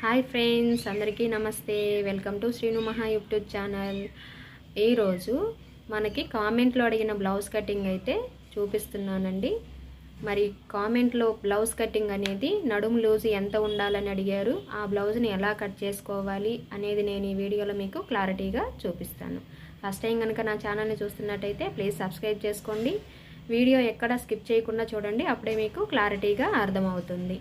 Hi friends అందరికీ నమస్తే. Welcome to Srinu మహా యూట్యూబ్ ఛానల్. ఈరోజు మనకి కామెంట్లో అడిగిన బ్లౌజ్ కటింగ్ అయితే చూపిస్తున్నానండి. మరి కామెంట్లో బ్లౌజ్ కటింగ్ అనేది నడుము లూజ్ ఎంత ఉండాలని అడిగారు ఆ బ్లౌజ్ని ఎలా కట్ చేసుకోవాలి అనేది నేను ఈ వీడియోలో మీకు క్లారిటీగా చూపిస్తాను. ఫస్ట్ టైం కనుక నా ఛానల్ని చూస్తున్నట్టయితే ప్లీజ్ సబ్స్క్రైబ్ చేసుకోండి. వీడియో ఎక్కడ స్కిప్ చేయకుండా చూడండి అప్పుడే మీకు క్లారిటీగా అర్థమవుతుంది.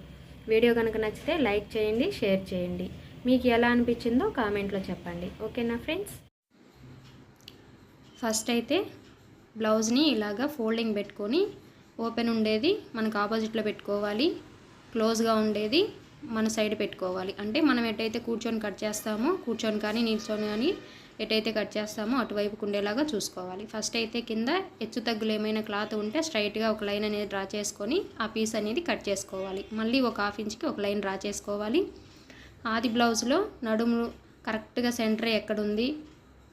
వీడియో కనుక నచ్చితే లైక్ చేయండి షేర్ చేయండి. మీకు ఎలా అనిపించిందో కామెంట్లో చెప్పండి. ఓకేనా ఫ్రెండ్స్? ఫస్ట్ అయితే బ్లౌజ్ని ఇలాగా ఫోల్డింగ్ పెట్టుకొని ఓపెన్ ఉండేది మనకు ఆపోజిట్లో పెట్టుకోవాలి క్లోజ్గా ఉండేది మన సైడ్ పెట్టుకోవాలి. అంటే మనం ఎట్టయితే కూర్చొని కట్ చేస్తామో కూర్చొని కానీ నిల్చొని కానీ ఎటైతే కట్ చేస్తామో అటువైపుకు ఉండేలాగా చూసుకోవాలి. ఫస్ట్ అయితే కింద హెచ్చు తగ్గులు ఏమైనా క్లాత్ ఉంటే స్ట్రైట్గా ఒక లైన్ అనేది డ్రా చేసుకొని ఆ పీస్ అనేది కట్ చేసుకోవాలి. మళ్ళీ ఒక హాఫ్ ఇంచ్కి ఒక లైన్ డ్రా చేసుకోవాలి. ఆది బ్లౌజ్లో నడుము కరెక్ట్గా సెంటర్ ఎక్కడుంది?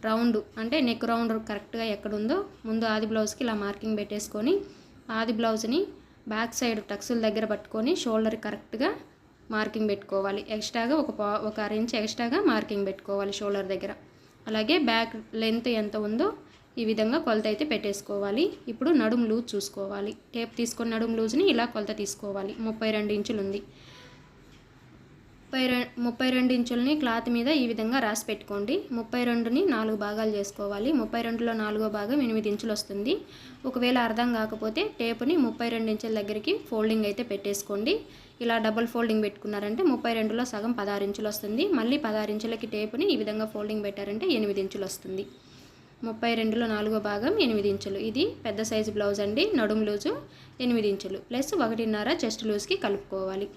రౌండ్ అంటే నెక్ రౌండ్ కరెక్ట్గా ఎక్కడుందో ముందు ఆది బ్లౌజ్కి ఇలా మార్కింగ్ పెట్టేసుకొని ఆది బ్లౌజ్ని బ్యాక్ సైడ్ టక్సుల దగ్గర పట్టుకొని షోల్డర్ కరెక్ట్గా మార్కింగ్ పెట్టుకోవాలి. ఎక్స్ట్రాగా ఒక పా ఒక అర ఇంచ్ ఎక్స్ట్రాగా మార్కింగ్ పెట్టుకోవాలి షోల్డర్ దగ్గర. అలాగే బ్యాక్ లెంత్ ఎంత ఉందో ఈ విధంగా కొలత అయితే పెట్టేసుకోవాలి. ఇప్పుడు నడుము లూజ్ చూసుకోవాలి. టేప్ తీసుకొని నడుము లూజ్ని ఇలా కొలత తీసుకోవాలి. ముప్పై రెండు ఇంచులు ఉంది ముప్పై రె ముప్పై రెండు ఇంచుల్ని క్లాత్ మీద ఈ విధంగా రాసి పెట్టుకోండి. ముప్పై రెండుని నాలుగు భాగాలు చేసుకోవాలి. ముప్పై రెండులో నాలుగో భాగం ఎనిమిది ఇంచులు వస్తుంది ఒకవేళ అర్థం కాకపోతే టేపుని ముప్పై రెండు ఇంచుల దగ్గరికి ఫోల్డింగ్ అయితే పెట్టేసుకోండి. ఇలా డబుల్ ఫోల్డింగ్ పెట్టుకున్నారంటే ముప్పై రెండులో సగం పదహారు ఇంచులు వస్తుంది మళ్ళీ పదహారు ఇంచులకి టేపుని ఈ విధంగా ఫోల్డింగ్ పెట్టారంటే ఎనిమిది ఇంచులు వస్తుంది ముప్పై రెండులో నాలుగో భాగం ఎనిమిది ఇంచులు. ఇది పెద్ద సైజు బ్లౌజ్ అండి నడుము లూజు ఎనిమిది ఇంచులు. ప్లస్ ఒకటిన్నర చెస్ట్ లూజ్కి కలుపుకోవాలి.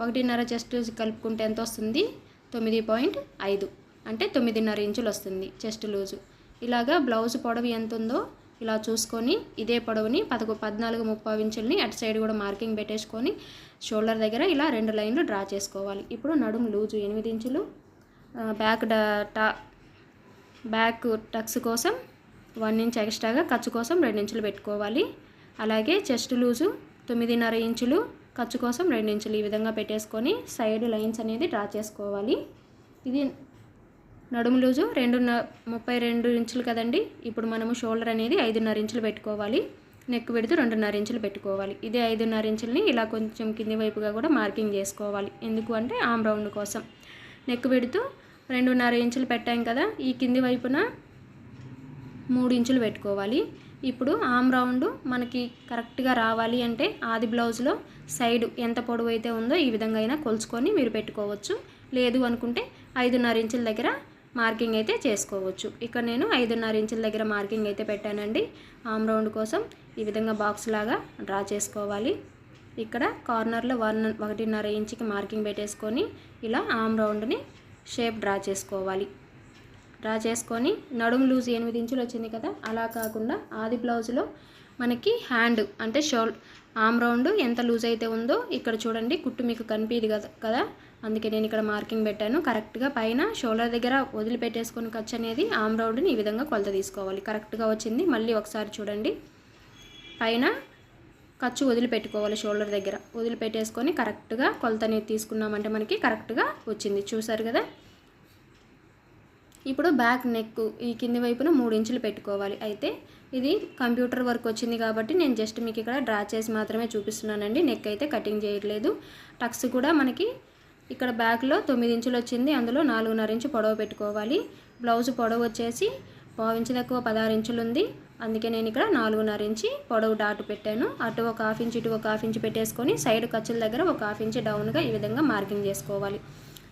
ఒకటిన్నర చెస్ట్ కలుపుకుంటే ఎంత వస్తుంది? తొమ్మిది పాయింట్ ఐదు. అంటే తొమ్మిదిన్నర ఇంచులు వస్తుంది చెస్ట్ లూజు. ఇలాగా బ్లౌజ్ పొడవు ఎంత ఉందో ఇలా చూసుకొని ఇదే పొడవుని పదకొ పద్నాలుగు ముప్పై ఇంచుల్ని అటు సైడ్ కూడా మార్కింగ్ పెట్టేసుకొని షోల్డర్ దగ్గర ఇలా రెండు లైన్లు డ్రా చేసుకోవాలి. ఇప్పుడు నడుము లూజు ఎనిమిది ఇంచులు. బ్యాక్ టా బ్యాక్ టక్స్ కోసం వన్ ఇంచ్ ఎక్స్ట్రాగా ఖర్చు కోసం రెండు ఇంచులు పెట్టుకోవాలి. అలాగే చెస్ట్ లూజు తొమ్మిదిన్నర ఇంచులు. ఖర్చు కోసం రెండు ఇంచులు ఈ విధంగా పెట్టేసుకొని సైడ్ లైన్స్ అనేది డ్రా చేసుకోవాలి. ఇది నడుము లూజు రెండు ముప్పై రెండు ఇంచులు కదండి. ఇప్పుడు మనము షోల్డర్ అనేది ఐదున్నర ఇంచులు పెట్టుకోవాలి. నెక్ పెడుతూ రెండున్నర ఇంచులు పెట్టుకోవాలి. ఇదే ఐదున్నర ఇంచులని ఇలా కొంచెం కింది వైపుగా కూడా మార్కింగ్ చేసుకోవాలి. ఎందుకు అంటే ఆమ్ రౌండ్ కోసం. నెక్ పెడుతూ రెండున్నర ఇంచులు పెట్టాం కదా ఈ కింది వైపున మూడు ఇంచులు పెట్టుకోవాలి. ఇప్పుడు ఆమ్ రౌండ్ మనకి కరెక్ట్గా రావాలి అంటే ఆది బ్లౌజ్లో సైడ్ ఎంత పొడవు అయితే ఉందో ఈ విధంగా అయినా కొలుచుకొని మీరు పెట్టుకోవచ్చు. లేదు అనుకుంటే ఐదున్నర ఇంచుల దగ్గర మార్కింగ్ అయితే చేసుకోవచ్చు. ఇక్కడ నేను ఐదున్నర ఇంచుల దగ్గర మార్కింగ్ అయితే పెట్టానండి. ఆమ్ రౌండ్ కోసం ఈ విధంగా బాక్స్ లాగా డ్రా చేసుకోవాలి. ఇక్కడ కార్నర్లో వన్ ఒకటిన్నర ఇంచుకి మార్కింగ్ పెట్టేసుకొని ఇలా ఆమ్ రౌండ్ని షేప్ డ్రా చేసుకోవాలి. డ్రా చేసుకొని నడుము లూజ్ ఎనిమిది ఇంచులు వచ్చింది కదా అలా కాకుండా ఆది బ్లౌజ్లో మనకి హ్యాండ్ అంటే షోల్ ఆమ్ రౌండ్ ఎంత లూజ్ అయితే ఉందో ఇక్కడ చూడండి కుట్టు మీకు కనిపించదు కదా కదా? అందుకే నేను ఇక్కడ మార్కింగ్ పెట్టాను. కరెక్ట్గా పైన షోల్డర్ దగ్గర వదిలిపెట్టేసుకొని ఖర్చు అనేది ఆమ్ రౌండ్ని ఈ విధంగా కొలత తీసుకోవాలి. కరెక్ట్గా వచ్చింది. మళ్ళీ ఒకసారి చూడండి. పైన ఖర్చు వదిలిపెట్టుకోవాలి షోల్డర్ దగ్గర. వదిలిపెట్టేసుకొని కరెక్ట్గా కొలతని తీసుకున్నామంటే మనకి కరెక్ట్గా వచ్చింది. చూసారు కదా? ఇప్పుడు బ్యాక్ నెక్ ఈ కింది వైపున మూడు ఇంచులు పెట్టుకోవాలి. అయితే ఇది కంప్యూటర్ వర్క్ వచ్చింది కాబట్టి నేను జస్ట్ మీకు ఇక్కడ డ్రా చేసి మాత్రమే చూపిస్తున్నానండి. నెక్ అయితే కటింగ్ చేయట్లేదు. టక్స్ కూడా మనకి ఇక్కడ బ్యాక్లో తొమ్మిది ఇంచులు వచ్చింది. అందులో నాలుగున్నర ఇంచు పొడవు పెట్టుకోవాలి. బ్లౌజ్ పొడవు వచ్చేసి పావు ఇంచు తక్కువ పదహారు ఇంచులు ఉంది. అందుకే నేను ఇక్కడ నాలుగున్నర ఇంచి పొడవు డాట్ పెట్టాను. అటు ఒక హాఫ్ ఇంచు ఇటు ఒక హాఫ్ ఇంచు పెట్టేసుకొని సైడ్ ఖర్చుల దగ్గర ఒక హాఫ్ ఇంచు డౌన్గా ఈ విధంగా మార్కింగ్ చేసుకోవాలి.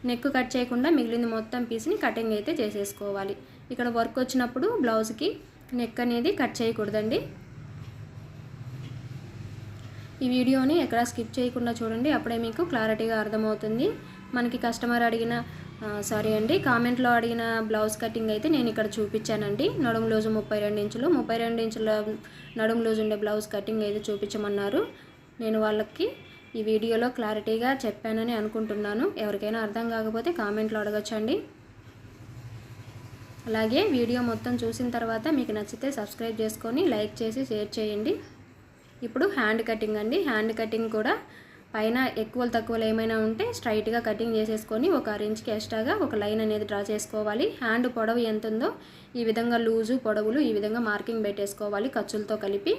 నెక్ కట్ చేయకుండా మిగిలింది మొత్తం పీస్ని కటింగ్ అయితే చేసేసుకోవాలి. ఇక్కడ వర్క్ వచ్చినప్పుడు బ్లౌజ్కి నెక్ అనేది కట్ చేయకూడదండి. ఈ వీడియోని ఎక్కడ స్కిప్ చేయకుండా చూడండి అప్పుడే మీకు క్లారిటీగా అర్థమవుతుంది. మనకి కస్టమర్ అడిగిన సారీ అండి కామెంట్లో అడిగిన బ్లౌజ్ కటింగ్ అయితే నేను ఇక్కడ చూపించానండి. నడుము లూజు ముప్పై రెండు ఇంచులు ముప్పై రెండు ఇంచుల నడుము లూజు ఉండే బ్లౌజ్ కటింగ్ అయితే చూపించమన్నారు. నేను వాళ్ళకి ఈ వీడియోలో క్లారిటీగా చెప్పానని అనుకుంటున్నాను. ఎవరికైనా అర్థం కాకపోతే కామెంట్లో అడగచ్చండి. అలాగే వీడియో మొత్తం చూసిన తర్వాత మీకు నచ్చితే సబ్స్క్రైబ్ చేసుకొని లైక్ చేసి షేర్ చేయండి. ఇప్పుడు హ్యాండ్ కటింగ్ అండి. హ్యాండ్ కటింగ్ కూడా పైన ఎక్కువలు తక్కువలు ఏమైనా ఉంటే స్ట్రైట్గా కటింగ్ చేసేసుకొని ఒక అరించ్కి ఎక్స్ట్రాగా ఒక లైన్ అనేది డ్రా చేసుకోవాలి. హ్యాండ్ పొడవు ఎంత ఉందో ఈ విధంగా లూజు పొడవులు ఈ విధంగా మార్కింగ్ పెట్టేసుకోవాలి ఖర్చులతో కలిపి.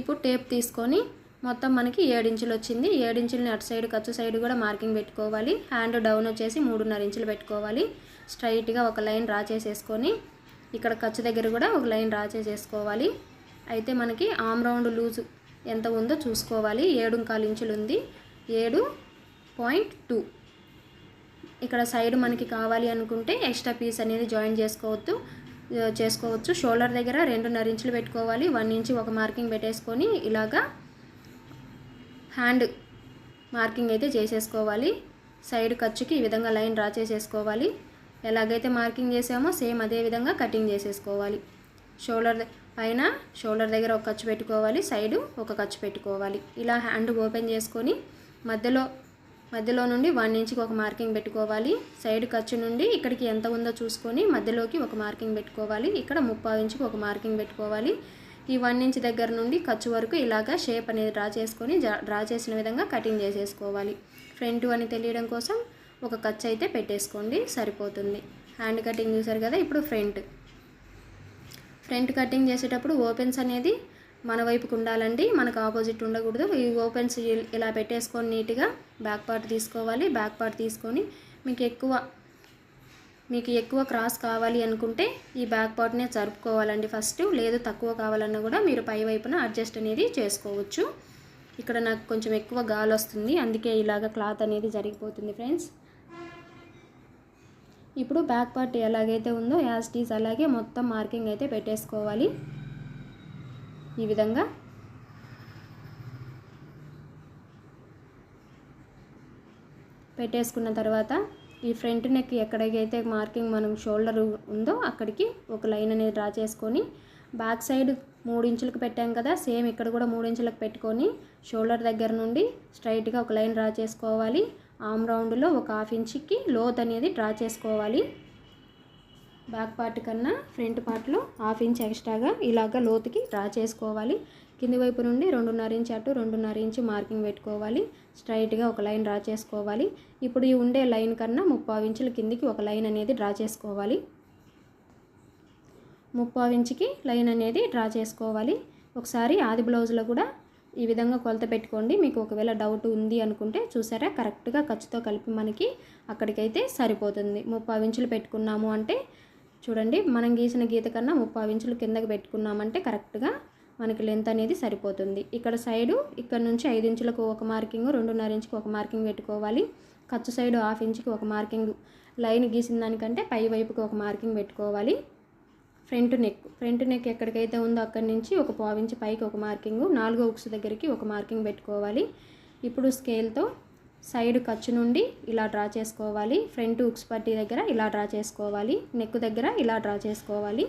ఇప్పుడు టేప్ తీసుకొని మొత్తం మనకి ఏడించులు వచ్చింది. ఏడించులని అటు సైడ్ ఖర్చు సైడ్ కూడా మార్కింగ్ పెట్టుకోవాలి. హ్యాండ్ డౌన్ వచ్చేసి మూడున్నర ఇంచులు పెట్టుకోవాలి. స్ట్రైట్గా ఒక లైన్ డ్రా చేసేసుకొని ఇక్కడ ఖర్చు దగ్గర కూడా ఒక లైన్ డ్రా చేసేసుకోవాలి. అయితే మనకి ఆమ్ రౌండ్ లూజ్ ఎంత ఉందో చూసుకోవాలి. ఏడు కాలు ఇంచులు ఉంది. ఏడు పాయింట్ టూ. ఇక్కడ సైడ్ మనకి కావాలి అనుకుంటే ఎక్స్ట్రా పీస్ అనేది జాయిన్ చేసుకోవద్దు. చేసుకోవచ్చు. షోల్డర్ దగ్గర రెండున్నర ఇంచులు పెట్టుకోవాలి. వన్ ఇంచ్ ఒక మార్కింగ్ పెట్టేసుకొని ఇలాగా హ్యాండ్ మార్కింగ్ అయితే చేసేసుకోవాలి. సైడ్ ఖర్చుకి ఈ విధంగా లైన్ డ్రా చేసేసుకోవాలి. ఎలాగైతే మార్కింగ్ చేసామో సేమ్ అదే విధంగా కటింగ్ చేసేసుకోవాలి. షోల్డర్ పైన షోల్డర్ దగ్గర ఒక ఖర్చు పెట్టుకోవాలి. సైడు ఒక ఖర్చు పెట్టుకోవాలి. ఇలా హ్యాండ్ ఓపెన్ చేసుకొని మధ్యలో మధ్యలో నుండి వన్ ఇంచ్కి ఒక మార్కింగ్ పెట్టుకోవాలి. సైడ్ ఖర్చు నుండి ఇక్కడికి ఎంత ఉందో చూసుకొని మధ్యలోకి ఒక మార్కింగ్ పెట్టుకోవాలి. ఇక్కడ ముప్పై ఇంచుకి ఒక మార్కింగ్ పెట్టుకోవాలి. ఈ వన్ ఇంచ్ దగ్గర నుండి ఖర్చు వరకు ఇలాగా షేప్ అనేది డ్రా చేసుకొని డ్రా చేసిన విధంగా కటింగ్ చేసేసుకోవాలి. ఫ్రంట్ అని తెలియడం కోసం ఒక ఖర్చు అయితే పెట్టేసుకోండి సరిపోతుంది. హ్యాండ్ కటింగ్ చూసారు కదా ఇప్పుడు ఫ్రంట్. ఫ్రంట్ కటింగ్ చేసేటప్పుడు ఓపెన్స్ అనేది మన వైపుకు ఉండాలండి మనకు ఆపోజిట్ ఉండకూడదు. ఈ ఓపెన్స్ ఇలా పెట్టేసుకొని నీట్గా బ్యాక్ పార్ట్ తీసుకోవాలి. బ్యాక్ పార్ట్ తీసుకొని మీకు ఎక్కువ మీకు ఎక్కువ క్రాస్ కావాలి అనుకుంటే ఈ బ్యాక్ పార్ట్నే జరుపుకోవాలండి ఫస్ట్. లేదు తక్కువ కావాలన్నా కూడా మీరు పై వైపున అడ్జస్ట్ అనేది చేసుకోవచ్చు. ఇక్కడ నాకు కొంచెం ఎక్కువ గాలి వస్తుంది. అందుకే ఇలాగ క్లాత్ అనేది జరిగిపోతుంది ఫ్రెండ్స్. ఇప్పుడు బ్యాక్ పార్ట్ ఎలాగైతే ఉందో యాస్టీస్ అలాగే మొత్తం మార్కింగ్ అయితే పెట్టేసుకోవాలి. ఈ విధంగా. పెట్టేసుకున్న తర్వాత ఈ ఫ్రంట్ నెక్ ఎక్కడికైతే మార్కింగ్ మనం షోల్డర్ ఉందో అక్కడికి ఒక లైన్ అనేది డ్రా చేసుకొని బ్యాక్ సైడ్ మూడు ఇంచులకు పెట్టాం కదా సేమ్ ఇక్కడ కూడా మూడు ఇంచులకు పెట్టుకొని షోల్డర్ దగ్గర నుండి స్ట్రైట్గా ఒక లైన్ డ్రా చేసుకోవాలి. ఆమ్ రౌండ్లో ఒక హాఫ్ ఇంచ్కి లోత్ అనేది డ్రా చేసుకోవాలి. బ్యాక్ పార్ట్ కన్నా ఫ్రంట్ పార్ట్లో హాఫ్ ఇంచ్ ఎక్స్ట్రాగా ఇలాగ లోతుకి డ్రా చేసుకోవాలి. కింది వైపు నుండి రెండున్నర ఇంచ్ అటు రెండున్నర ఇంచ్ మార్కింగ్ పెట్టుకోవాలి. స్ట్రైట్గా ఒక లైన్ డ్రా చేసుకోవాలి. ఇప్పుడు ఈ ఉండే లైన్ కన్నా ముప్పావు ఇంచుల కిందికి ఒక లైన్ అనేది డ్రా చేసుకోవాలి. ముప్పావు ఇంచుకి లైన్ అనేది డ్రా చేసుకోవాలి. ఒకసారి ఆది బ్లౌజ్లో కూడా ఈ విధంగా కొలత పెట్టుకోండి. మీకు ఒకవేళ డౌట్ ఉంది అనుకుంటే చూసారా? కరెక్ట్గా ఖర్చుతో కలిపి మనకి అక్కడికైతే సరిపోతుంది. ముప్పావు ఇంచులు పెట్టుకున్నాము అంటే చూడండి మనం గీసిన గీత కన్నా ముప్పావు ఇంచులు కిందకి పెట్టుకున్నామంటే కరెక్ట్గా మనకి లెంత్ అనేది సరిపోతుంది. ఇక్కడ సైడు ఇక్కడ నుంచి ఐదు ఇంచులకు ఒక మార్కింగ్ రెండున్నర ఇంచుకి ఒక మార్కింగ్ పెట్టుకోవాలి. ఖర్చు సైడ్ హాఫ్ ఇంచుకి ఒక మార్కింగ్. లైన్ గీసిన దానికంటే పై వైపుకి ఒక మార్కింగ్ పెట్టుకోవాలి. ఫ్రంట్ నెక్ ఫ్రంట్ నెక్ ఎక్కడికైతే ఉందో అక్కడి నుంచి ఒక పావించి పైకి ఒక మార్కింగ్ నాలుగో ఉక్స్ దగ్గరికి ఒక మార్కింగ్ పెట్టుకోవాలి. ఇప్పుడు స్కేల్తో సైడ్ ఖర్చు నుండి ఇలా డ్రా చేసుకోవాలి. ఫ్రంట్ ఉక్స్ పట్టి దగ్గర ఇలా డ్రా చేసుకోవాలి. నెక్ దగ్గర ఇలా డ్రా చేసుకోవాలి.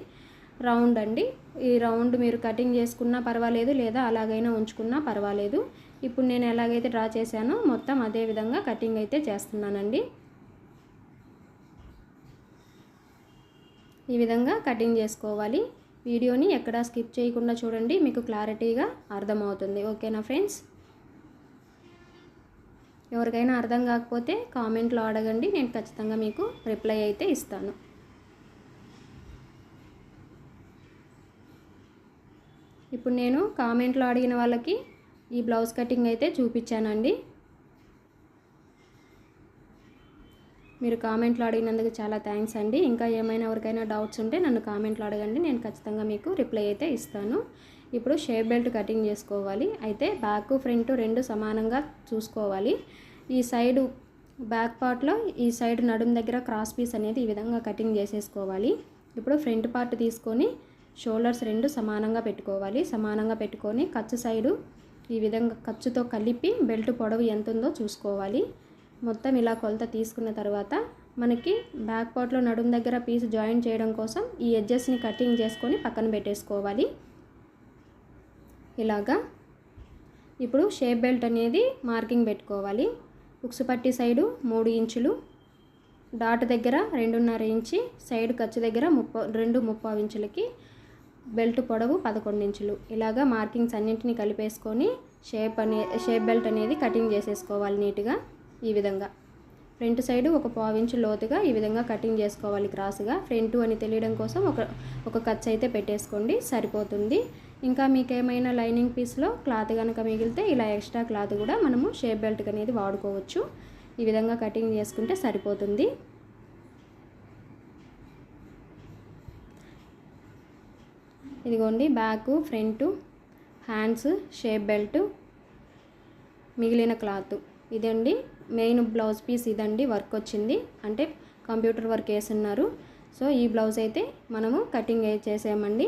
రౌండ్ అండి. ఈ రౌండ్ మీరు కటింగ్ చేసుకున్నా పర్వాలేదు లేదా అలాగైనా ఉంచుకున్నా పర్వాలేదు. ఇప్పుడు నేను ఎలాగైతే డ్రా చేశానో మొత్తం అదే విధంగా కటింగ్ అయితే చేస్తున్నానండి. ఈ విధంగా కటింగ్ చేసుకోవాలి. వీడియోని ఎక్కడా స్కిప్ చేయకుండా చూడండి మీకు క్లారిటీగా అర్థమవుతుంది. ఓకేనా ఫ్రెండ్స్? ఎవరికైనా అర్థం కాకపోతే కామెంట్లో అడగండి నేను ఖచ్చితంగా మీకు రిప్లై అయితే ఇస్తాను. ఇప్పుడు నేను కామెంట్లో అడిగిన వాళ్ళకి ఈ బ్లౌజ్ కటింగ్ అయితే చూపించానండి. మీరు కామెంట్లో అడిగినందుకు చాలా థ్యాంక్స్ అండి. ఇంకా ఏమైనా ఎవరికైనా డౌట్స్ ఉంటే నన్ను కామెంట్లో అడగండి. నేను ఖచ్చితంగా మీకు రిప్లై అయితే ఇస్తాను. ఇప్పుడు షేప్ బెల్ట్ కటింగ్ చేసుకోవాలి. అయితే బ్యాక్ ఫ్రంట్ రెండు సమానంగా చూసుకోవాలి. ఈ సైడు బ్యాక్ పార్ట్లో ఈ సైడ్ నడుము దగ్గర క్రాస్ పీస్ అనేది ఈ విధంగా కటింగ్ చేసేసుకోవాలి. ఇప్పుడు ఫ్రంట్ పార్ట్ తీసుకొని షోల్డర్స్ రెండు సమానంగా పెట్టుకోవాలి. సమానంగా పెట్టుకొని ఖర్చు సైడు ఈ విధంగా ఖర్చుతో కలిపి బెల్ట్ పొడవు ఎంత ఉందో చూసుకోవాలి. మొత్తం ఇలా కొలత తీసుకున్న తర్వాత మనకి బ్యాక్ పార్ట్లో నడుము దగ్గర పీస్ జాయిన్ చేయడం కోసం ఈ ఎడ్జెస్ని కటింగ్ చేసుకొని పక్కన పెట్టేసుకోవాలి. ఇలాగా ఇప్పుడు షేప్ బెల్ట్ అనేది మార్కింగ్ పెట్టుకోవాలి. ఉక్సు పట్టి సైడు మూడు ఇంచులు డాట్ దగ్గర రెండున్నర ఇంచి సైడ్ ఖర్చు దగ్గర ముప్ప రెండు ముప్పావు ఇంచులకి బెల్ట్ పొడవు పదకొండు ఇంచులు. ఇలాగా మార్కింగ్స్ అన్నింటినీ కలిపేసుకొని షేప్ అనే షేప్ బెల్ట్ అనేది కటింగ్ చేసేసుకోవాలి నీట్గా ఈ విధంగా. ఫ్రంట్ సైడ్ ఒక పావించు లోతుగా ఈ విధంగా కటింగ్ చేసుకోవాలి క్రాస్గా. ఫ్రంట్ అని తెలియడం కోసం ఒక ఒక ఖర్చు అయితే పెట్టేసుకోండి సరిపోతుంది. ఇంకా మీకు ఏమైనా లైనింగ్ పీస్లో క్లాత్ కనుక మిగిలితే ఇలా ఎక్స్ట్రా క్లాత్ కూడా మనము షేప్ బెల్ట్ అనేది వాడుకోవచ్చు. ఈ విధంగా కటింగ్ చేసుకుంటే సరిపోతుంది. ఇదిగోండి back front hands shape belt మిగిలిన క్లాత్. ఇదండి మెయిన్ బ్లౌజ్ పీస్ ఇదండి వర్క్ వచ్చింది. అంటే కంప్యూటర్ వర్క్ వేసున్నారు. సో ఈ బ్లౌజ్ అయితే మనము కటింగ్ చేసామండి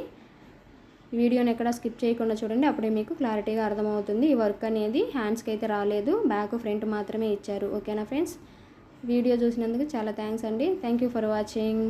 వీడియోని ఎక్కడ స్కిప్ చేయకుండా చూడండి అప్పుడే మీకు క్లారిటీగా అర్థమవుతుంది. ఈ వర్క్ అనేది హ్యాండ్స్కి అయితే రాలేదు బ్యాక్ ఫ్రంట్ మాత్రమే ఇచ్చారు. ఓకేనా ఫ్రెండ్స్? వీడియో చూసినందుకు చాలా థ్యాంక్స్ అండి. Thank you for watching.